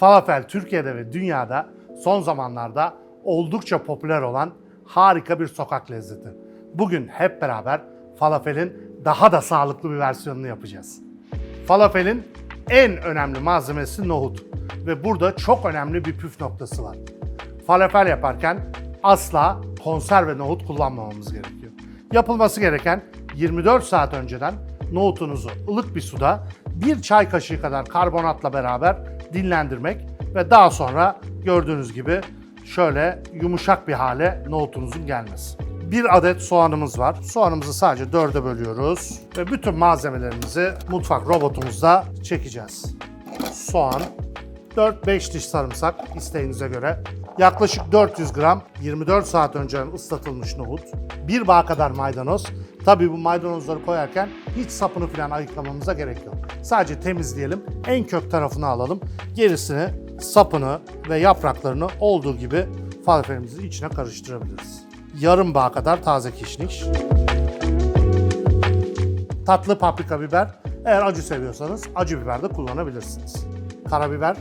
Falafel Türkiye'de ve dünyada son zamanlarda oldukça popüler olan harika bir sokak lezzeti. Bugün hep beraber falafelin daha da sağlıklı bir versiyonunu yapacağız. Falafelin en önemli malzemesi nohut ve burada çok önemli bir püf noktası var. Falafel yaparken asla konserve nohut kullanmamamız gerekiyor. Yapılması gereken 24 saat önceden nohutunuzu ılık bir suda bir çay kaşığı kadar karbonatla beraber dinlendirmek ve daha sonra gördüğünüz gibi şöyle yumuşak bir hale nohutunuzun gelmesi. Bir adet soğanımız var. Soğanımızı sadece dörde bölüyoruz ve bütün malzemelerimizi mutfak robotumuzda çekeceğiz. Soğan, 4-5 diş sarımsak isteğinize göre. Yaklaşık 400 gram 24 saat önceden ıslatılmış nohut. Bir bağ kadar maydanoz. Tabii bu maydanozları koyarken hiç sapını falan ayıklamamıza gerek yok. Sadece temizleyelim, en kök tarafını alalım. Gerisini, sapını ve yapraklarını olduğu gibi falafelimizin içine karıştırabiliriz. Yarım bağ kadar taze kişniş. Tatlı paprika biber. Eğer acı seviyorsanız acı biber de kullanabilirsiniz. Karabiber,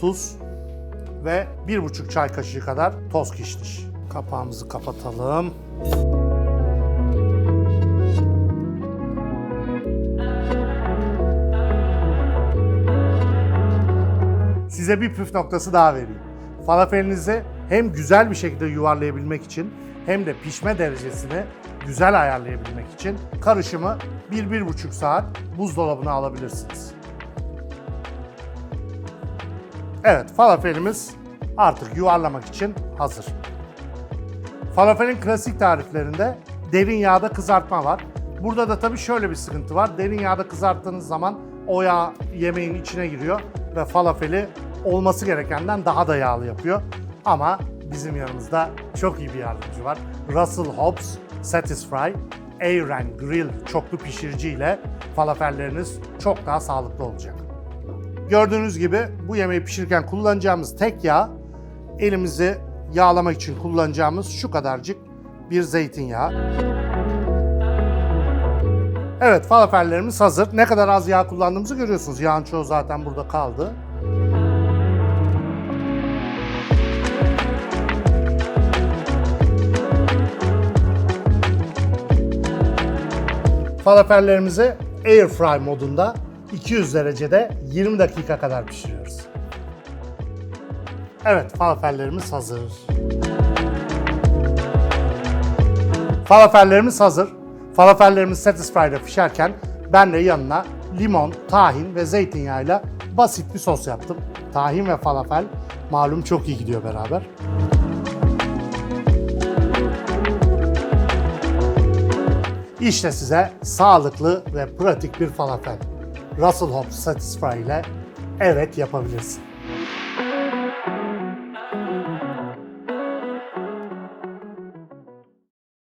tuz ve bir buçuk çay kaşığı kadar toz kişniş. Kapağımızı kapatalım. Size bir püf noktası daha vereyim. Falafelinizi hem güzel bir şekilde yuvarlayabilmek için hem de pişme derecesini güzel ayarlayabilmek için karışımı 1-1,5 saat buzdolabına alabilirsiniz. Evet, falafelimiz artık yuvarlamak için hazır. Falafelin klasik tariflerinde derin yağda kızartma var. Burada da tabii şöyle bir sıkıntı var. Derin yağda kızarttığınız zaman o yağ yemeğin içine giriyor ve falafeli olması gerekenden daha da yağlı yapıyor. Ama bizim yanımızda çok iyi bir yardımcı var. Russell Hobbs Satisfry Air and Grill çoklu pişirici ile falafelleriniz çok daha sağlıklı olacak. Gördüğünüz gibi bu yemeği pişirirken kullanacağımız tek yağ elimizi yağlamak için kullanacağımız şu kadarcık bir zeytinyağı. Evet falafellerimiz hazır. Ne kadar az yağ kullandığımızı görüyorsunuz. Yağın çoğu zaten burada kaldı. Falafellerimizi air fry modunda 200 derecede 20 dakika kadar pişiriyoruz. Evet, falafellerimiz hazır. Falafellerimiz hazır. Falafellerimiz Satisfy'da pişerken ben de yanına limon, tahin ve zeytinyağıyla basit bir sos yaptım. Tahin ve falafel malum çok iyi gidiyor beraber. İşte size sağlıklı ve pratik bir falafel. Russell Hobbs Satisfy ile evet yapabilirsin.